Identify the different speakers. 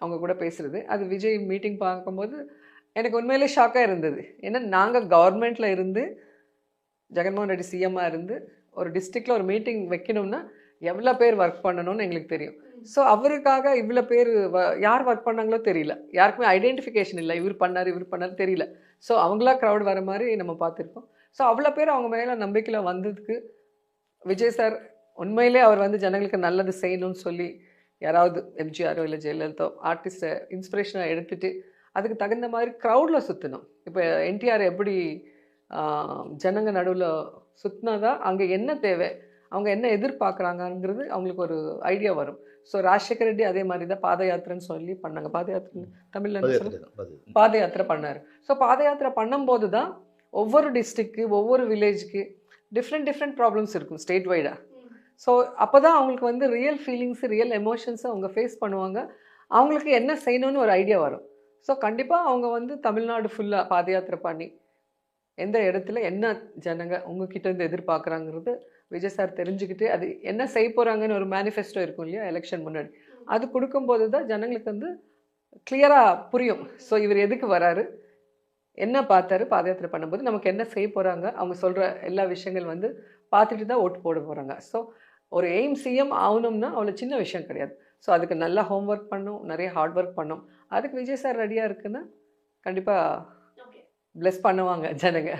Speaker 1: அவங்க கூட பேசுகிறது அது விஜய் மீட்டிங் பார்க்கும்போது எனக்கு உண்மையிலே ஷாக்காக இருந்தது. ஏன்னா நாங்கள் கவர்மெண்ட்டில் இருந்து ஜெகன்மோகன் ரெட்டி சிஎம்மாக இருந்து ஒரு டிஸ்ட்ரிக்டில் ஒரு மீட்டிங் வைக்கணும்னா எவ்வளோ பேர் ஒர்க் பண்ணணும்னு எங்களுக்கு தெரியும். ஸோ அவருக்காக இவ்வளோ பேர் வ- யார் ஒர்க் பண்ணாங்களோ தெரியல. யாருக்குமே ஐடென்டிஃபிகேஷன் இல்லை. இவர் பண்ணார் இவர் பண்ணார் தெரியல. ஸோ அவங்களா க்ரௌட் வர மாதிரி நம்ம பார்த்துருக்கோம். ஸோ அவ்வளோ பேர் அவங்க மேலே நம்பிக்கையில் வந்ததுக்கு விஜய் சார் உண்மையிலே அவர் வந்து ஜனங்களுக்கு நல்லது செய்யணும்னு சொல்லி யாராவது எம்ஜிஆரோ இல்லை ஜெயலலிதோ ஆர்டிஸ்ட்டை இன்ஸ்பிரேஷனாக எடுத்துட்டு அதுக்கு தகுந்த மாதிரி க்ரௌடில் சுற்றணும் இப்போ என்டிஆர் எப்படி ஜனங்க நடுவில் சுற்றினாதான் அங்கே என்ன தேவை அவங்க என்ன எதிர்பார்க்குறாங்கங்கிறது அவங்களுக்கு ஒரு ஐடியா வரும். ஸோ ராஜசேகர் ரெட்டி அதே மாதிரி தான் பாத யாத்திரைன்னு சொல்லி பண்ணாங்க. பாத யாத்திரை தமிழ்ல. பாத யாத்திரை பண்ணார். ஸோ பாத யாத்திரை பண்ணும்போது தான் ஒவ்வொரு டிஸ்ட்ரிக்க்கு ஒவ்வொரு வில்லேஜ்க்கு டிஃப்ரெண்ட் டிஃப்ரெண்ட் ப்ராப்ளம்ஸ் இருக்கும் ஸ்டேட் வைடாக ஸோ அப்போ தான் அவங்களுக்கு வந்து ரியல் ஃபீலிங்ஸ் ரியல் எமோஷன்ஸை அவங்க ஃபேஸ் பண்ணுவாங்க. அவங்களுக்கு என்ன செய்யணும்னு ஒரு ஐடியா வரும். ஸோ கண்டிப்பாக அவங்க வந்து தமிழ்நாடு ஃபுல்லாக பாத யாத்திரை பண்ணி எந்த இடத்துல என்ன ஜனங்க உங்ககிட்ட இருந்து எதிர்பார்க்குறாங்கிறது விஜய் சார் தெரிஞ்சுக்கிட்டு அது என்ன செய்ய போகிறாங்கன்னு ஒரு மேனிஃபெஸ்டோ இருக்கும் இல்லையா எலெக்ஷன் முன்னாடி. அது கொடுக்கும்போது தான் ஜனங்களுக்கு வந்து கிளியராக புரியும். ஸோ இவர் எதுக்கு வராரு? என்ன பார்த்தாரு? பாதயாத்திரை பண்ணும்போது நமக்கு என்ன செய்ய போகிறாங்க அவங்க சொல்கிற எல்லா விஷயங்கள் வந்து பார்த்துட்டு தான் ஓட்டு போட போகிறாங்க ஸோ ஒரு எய்ம் சிஎம் ஆகணும்னா அவ்வளோ சின்ன விஷயம் கிடையாது. ஸோ அதுக்கு நல்லா ஹோம்ஒர்க் பண்ணும் நிறைய ஹார்ட் ஒர்க் பண்ணும். அதுக்கு விஜய் சார் ரெடியாக இருக்குன்னா கண்டிப்பாக ப்ளெஸ் பண்ணுவாங்க ஜனங்க.